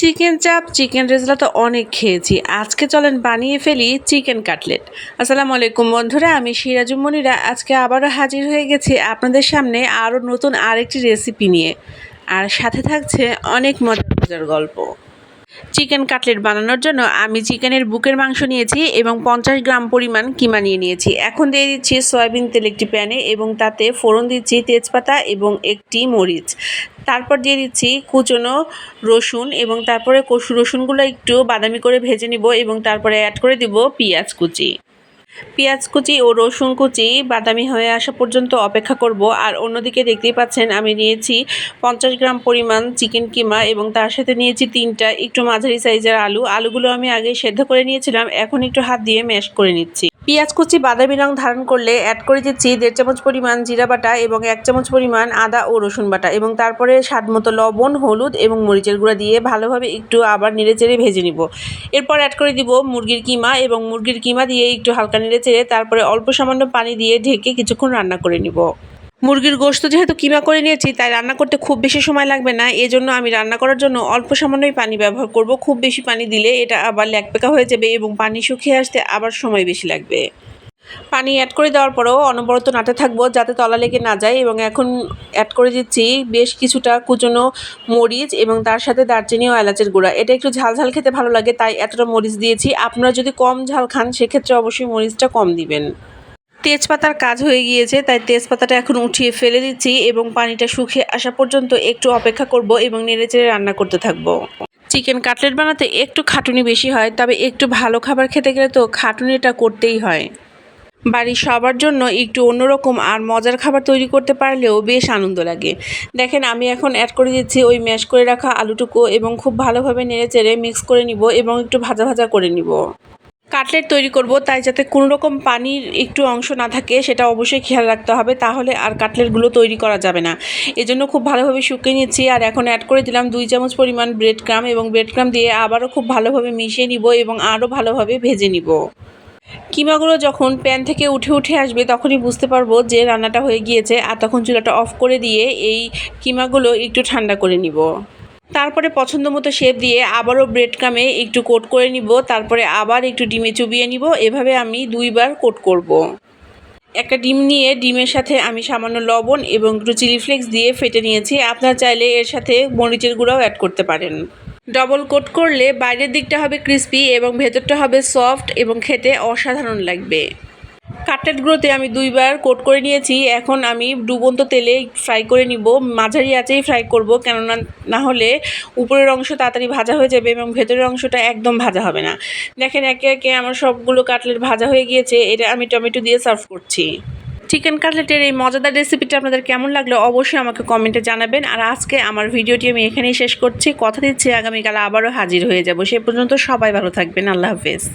Chicken চাপ chicken রেজলা তো অনেক খেয়েছি। আজকে চলেন বানিয়ে ফেলি চিকেন কাটলেট আসসালামু আলাইকুম বন্ধুরা, আমি সিরাজুম মনিরা। আজকে আবারও হাজির হয়ে গেছি আপনাদের সামনে আরও নতুন আরেকটি রেসিপি নিয়ে। আর সাথে থাকছে অনেক মজার মজার গল্প। চিকেন কাটলেট বানানোর জন্য আমি চিকেনের বুকের মাংস নিয়েছি এবং পঞ্চাশ গ্রাম পরিমাণ কিমা নিয়ে নিয়েছি। এখন দিয়ে দিচ্ছি সয়াবিন তেল একটি প্যানে এবং তাতে ফোড়ন দিচ্ছি তেজপাতা এবং একটি মরিচ। তারপর দিয়ে দিচ্ছি কুচনো রসুন এবং তারপরে কষু রসুনগুলো একটু বাদামি করে ভেজে নিব এবং তারপরে অ্যাড করে দিব পেঁয়াজ কুচি। পেঁয়াজ কুচি ও রসুন কুচি বাদামি হয়ে আসা পর্যন্ত অপেক্ষা করব। আর অন্যদিকে দেখতেই পাচ্ছেন আমি নিয়েছি পঞ্চাশ গ্রাম পরিমাণ চিকেন কিমা এবং তার সাথে নিয়েছি তিনটা একটু মাঝারি সাইজের আলু। আলুগুলো আমি আগে সেদ্ধ করে নিয়েছিলাম, এখন একটু হাত দিয়ে ম্যাশ করে নিচ্ছি। পেঁয়াজ, কুচি, বাদামি রং ধারণ করলে অ্যাড করে দিচ্ছি দেড় চামচ পরিমাণ জিরা বাটা এবং এক চামচ পরিমাণ আদা ও রসুন বাটা এবং তারপরে স্বাদ মতো লবণ, হলুদ এবং মরিচের গুঁড়া দিয়ে ভালোভাবে একটু আবার নেড়েচেড়ে ভেজে নিব। এরপর অ্যাড করে দিব মুরগির কিমা এবং মুরগির কিমা দিয়ে একটু হালকা নেড়ে চেড়ে তারপরে অল্প সামান্য পানি দিয়ে ঢেকে কিছুক্ষণ রান্না করে নিব। মুরগির গোশত যেহেতু কিমা করে নিয়েছি, তাই রান্না করতে খুব বেশি সময় লাগবে না। এজন্য আমি রান্না করার জন্য অল্প সামান্যই পানি ব্যবহার করব। খুব বেশি পানি দিলে এটা আবার ল্যাকপেকা হয়ে যাবে এবং পানি শুকিয়ে আসতে আবার সময় বেশি লাগবে। পানি অ্যাড করে দেওয়ার পরেও অনবরত নাড়তে থাকব যাতে তলা লেগে না যায় এবং এখন অ্যাড করে দিচ্ছি বেশ কিছুটা কুচনো মরিচ এবং তার সাথে দারচিনি ও এলাচের গুঁড়া। এটা একটু ঝাল ঝাল খেতে ভালো লাগে, তাই এতটা মরিচ দিয়েছি। আপনারা যদি কম ঝাল খান, সেক্ষেত্রে অবশ্যই মরিচটা কম দিবেন। তেজপাতার কাজ হয়ে গিয়েছে, তাই তেজপাতাটা এখন উঠিয়ে ফেলে দিচ্ছি এবং পানিটা শুকিয়ে আসা পর্যন্ত একটু অপেক্ষা করব এবং নেড়েচেড়ে রান্না করতে থাকব। চিকেন কাটলেট বানাতে একটু খাটুনি বেশি হয়, তবে একটু ভালো খাবার খেতে গেলে তো খাটুনিটা করতেই হয়। বাড়ির সবার জন্য একটু অন্যরকম আর মজার খাবার তৈরি করতে পারলেও বেশ আনন্দ লাগে। দেখেন, আমি এখন অ্যাড করে দিচ্ছি ওই ম্যাশ করে রাখা আলুটুকু এবং খুব ভালোভাবে নেড়ে চেড়ে মিক্স করে নিব এবং একটু ভাজা ভাজা করে নিব। কাটলেট তৈরি করব, তাই যাতে কোনো রকম পানির একটু অংশ না থাকে, সেটা অবশ্যই খেয়াল রাখতে হবে, তাহলে আর কাটলেটগুলো তৈরি করা যাবে না। এজন্য খুব ভালোভাবে শুকিয়ে নিচ্ছি, আর এখন অ্যাড করে দিলাম দুই চামচ পরিমাণ ব্রেড ক্রাম এবং ব্রেড ক্রাম দিয়ে আবারও খুব ভালোভাবে মিশিয়ে নিব, এবং আরও ভালোভাবে ভেজে নিব। কিমাগুলো যখন প্যান থেকে উঠে উঠে আসবে, তখনই বুঝতে পারব যে রান্নাটা হয়ে গিয়েছে, আর তখন চুলাটা অফ করে দিয়ে এই কিমাগুলো একটু ঠান্ডা করে নিব। তারপরে পছন্দ মতো শেপ দিয়ে আবারও ব্রেড কামে একটু কোট করে নিব, তারপরে আবার একটু ডিমে চুবিয়ে নিব। এভাবে আমি দুইবার কোট করব। একটা ডিম নিয়ে ডিমের সাথে আমি সামান্য লবণ এবং একটু চিলি ফ্লেক্স দিয়ে ফেটে নিয়েছি। আপনার চাইলে এর সাথে মরিচের গুঁড়াও অ্যাড করতে পারেন। ডবল কোট করলে বাইরের দিকটা হবে ক্রিস্পি এবং ভেতরটা হবে সফট এবং খেতে অসাধারণ লাগবে। কাটলেটগুলোতে আমি দুইবার কোট করে নিয়েছি। এখন আমি ডুবন্ত তেলে ফ্রাই করে নিব। মাঝারি আঁচেই ফ্রাই করব। কেননা না হলে উপরের অংশ তাড়াতাড়ি ভাজা হয়ে যাবে এবং ভেতরের অংশটা একদম ভাজা হবে না। দেখেন একে একে আমার সবগুলো কাটলেট ভাজা হয়ে গিয়েছে। এটা আমি টমেটো দিয়ে সার্ভ করছি। চিকেন কাটলেটের এই মজাদার রেসিপিটা আপনাদের কেমন লাগল অবশ্যই আমাকে কমেন্টে জানাবেন। আর আজকে আমার ভিডিওটি আমি এখানেই শেষ করছি। কথা দিচ্ছি আগামীকাল আবারও হাজির হয়ে যাব। সে পর্যন্ত সবাই ভালো থাকবেন। আল্লাহ হাফেজ।